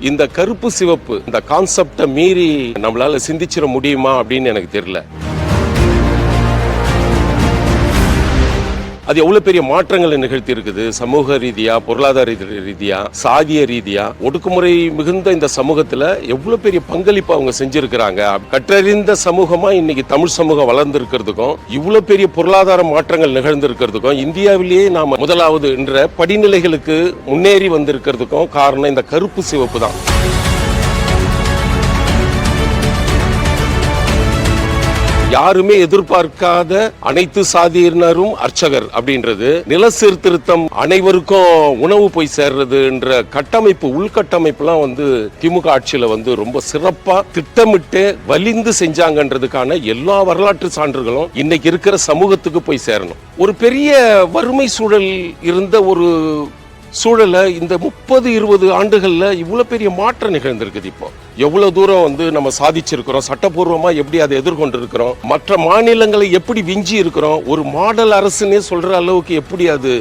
இந்த கருப்பு சிவப்பு இந்த கான்செப்டை மீறி நம்மளால சிந்திச்சிட முடியுமா அப்படின்னு எனக்கு தெரியல. அது எவ்வளவு பெரிய மாற்றங்களை நிகழ்த்தி இருக்குது சமூக ரீதியா பொருளாதார ரீதியாக ரீதியா சாதிய ரீதியா? ஒடுக்குமுறை மிகுந்த இந்த சமூகத்துல எவ்வளவு பெரிய பங்களிப்பு அவங்க செஞ்சிருக்கிறாங்க? கற்றறிந்த சமூகமா இன்னைக்கு தமிழ் சமூகம் வளர்ந்திருக்கிறதுக்கும் இவ்வளவு பெரிய பொருளாதார மாற்றங்கள் நிகழ்ந்திருக்கிறதுக்கும் இந்தியாவிலேயே நாம முதலாவது என்ற படிநிலைகளுக்கு முன்னேறி வந்திருக்கிறதுக்கும் காரணம் இந்த கருப்பு சிவப்பு தான். யாருமே எதிர்பார்க்காத அனைத்து சாதியினரும் அர்ச்சகர் அப்படின்றது. நில சீர்திருத்தம் அனைவருக்கும் உணவு போய் சேர்றதுன்ற கட்டமைப்பு உள்கட்டமைப்புலாம் வந்து திமுக ஆட்சியில வந்து ரொம்ப சிறப்பா திட்டமிட்டு வலிந்து செஞ்சாங்கன்றதுக்கான எல்லா வரலாற்று சான்றுகளும் இன்னைக்கு இருக்கிற சமூகத்துக்கு போய் சேரணும். ஒரு பெரிய வறுமை சூழல் இருந்த ஒரு சூழலை இந்த முப்பது இருபது ஆண்டுகளில் இவ்வளோ பெரிய மாற்றம் நிகழ்ந்திருக்குது இப்போ. எவ்வளோ தூரம் வந்து நம்ம சாதிச்சிருக்கிறோம் சட்டப்பூர்வமாக எப்படி அதை எதிர்கொண்டு இருக்கிறோம் மற்ற மாநிலங்களை எப்படி விஞ்சி இருக்கிறோம் ஒரு மாடல் அரசுன்னே சொல்கிற அளவுக்கு எப்படி அது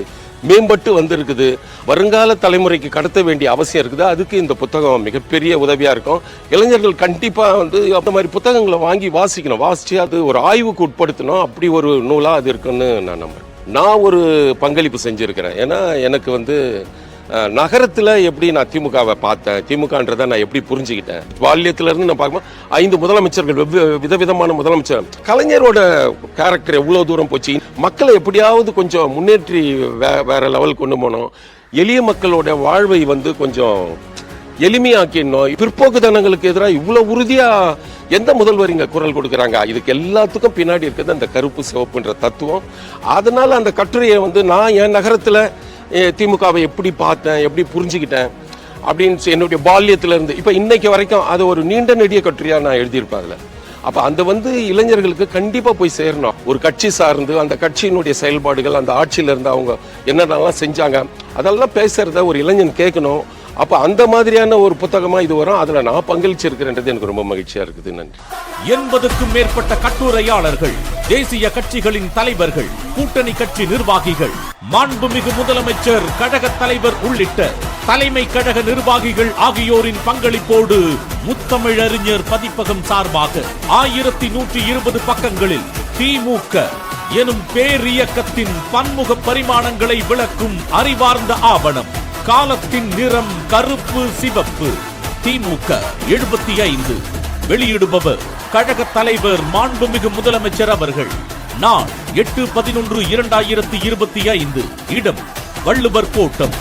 மேம்பட்டு வந்திருக்குது வருங்கால தலைமுறைக்கு கடத்த வேண்டிய அவசியம் இருக்குது அதுக்கு இந்த புத்தகம் மிகப்பெரிய உதவியாக இருக்கும். இளைஞர்கள் கண்டிப்பாக வந்து அந்த மாதிரி புத்தகங்களை வாங்கி வாசிக்கணும் வாசித்து அது ஒரு ஆய்வுக்கு உட்படுத்தணும் அப்படி ஒரு நூலாக அது இருக்குன்னு நான் நம்புறேன். நான் ஒரு பங்களிப்பு செஞ்சுருக்கிறேன். ஏன்னா எனக்கு வந்து நகரத்தில் எப்படி நான் திமுகவை பார்த்தேன் திமுகன்றதை நான் எப்படி புரிஞ்சுக்கிட்டேன். பால்யத்திலேருந்து நான் பார்க்கும்போது ஐந்து முதலமைச்சர்கள் வெவ்வே- விதவிதமான முதலமைச்சர் கலைஞரோட கேரக்டர் எவ்வளோ தூரம் போச்சு மக்களை எப்படியாவது கொஞ்சம் முன்னேற்றி வே வேறு லெவல் கொண்டு போனோம். எளிய மக்களோட வாழ்வை வந்து கொஞ்சம் எளிமையாக்கிடணும் பிற்போக்குத்தனங்களுக்கு எதிராக இவ்வளவு உறுதியா எந்த முதல்வர் இங்க குரல் கொடுக்குறாங்க? இதுக்கு எல்லாத்துக்கும் பின்னாடி இருக்கிறது அந்த கருப்பு சிவப்புன்ற தத்துவம். அதனால அந்த கட்டுரையை வந்து நான் என் நகரத்துல திமுகவை எப்படி பார்த்தேன் எப்படி புரிஞ்சுக்கிட்டேன் அப்படின்னு என்னுடைய பால்யத்திலேருந்து இருந்து இன்னைக்கு வரைக்கும் அது ஒரு நீண்ட நெடிய கட்டுரையாக நான் எழுதியிருப்பேன் அப்போ அந்த வந்து இளைஞர்களுக்கு கண்டிப்பாக போய் சேரணும். ஒரு கட்சி சார்ந்து அந்த கட்சியினுடைய செயல்பாடுகள் அந்த ஆட்சியிலேருந்து அவங்க என்னென்னலாம் செஞ்சாங்க அதெல்லாம் பேசுறத ஒரு இளைஞன் கேட்கணும். அப்ப அந்த மாதிரியான ஒரு புத்தகமா இது வரும். அதுல நான் பங்களிச்சிருக்கிறேன்றது எனக்கு ரொம்ப மகிழ்ச்சியா இருக்குது. நன்றி. எண்பதுக்கும் மேற்பட்ட கட்டுரையாளர்கள் தேசிய கட்சிகளின் தலைவர்கள் கூட்டணி கட்சி நிர்வாகிகள் மாண்புமிகு முதலமைச்சர் கழக தலைவர் உள்ளிட்ட தலைமை கழக நிர்வாகிகள் ஆகியோரின் பங்களிப்போடு முத்தமிழறிஞர் பதிப்பகம் சார்பாக ஆயிரத்தி நூற்றி இருபது பக்கங்களில் திமுக எனும் பேரியக்கத்தின் பன்முக பரிமாணங்களை விளக்கும் அறிவார்ந்த ஆவணம். காலத்தின் நிறம் கருப்பு சிவப்பு. திமுக எழுபத்தி ஐந்து வெளியிடுபவர் கழக தலைவர் மாண்புமிகு முதலமைச்சர் அவர்கள். நான் எட்டு பதினொன்று இரண்டாயிரத்தி இருபத்தி ஐந்து. இடம் வள்ளுவர் கோட்டம்.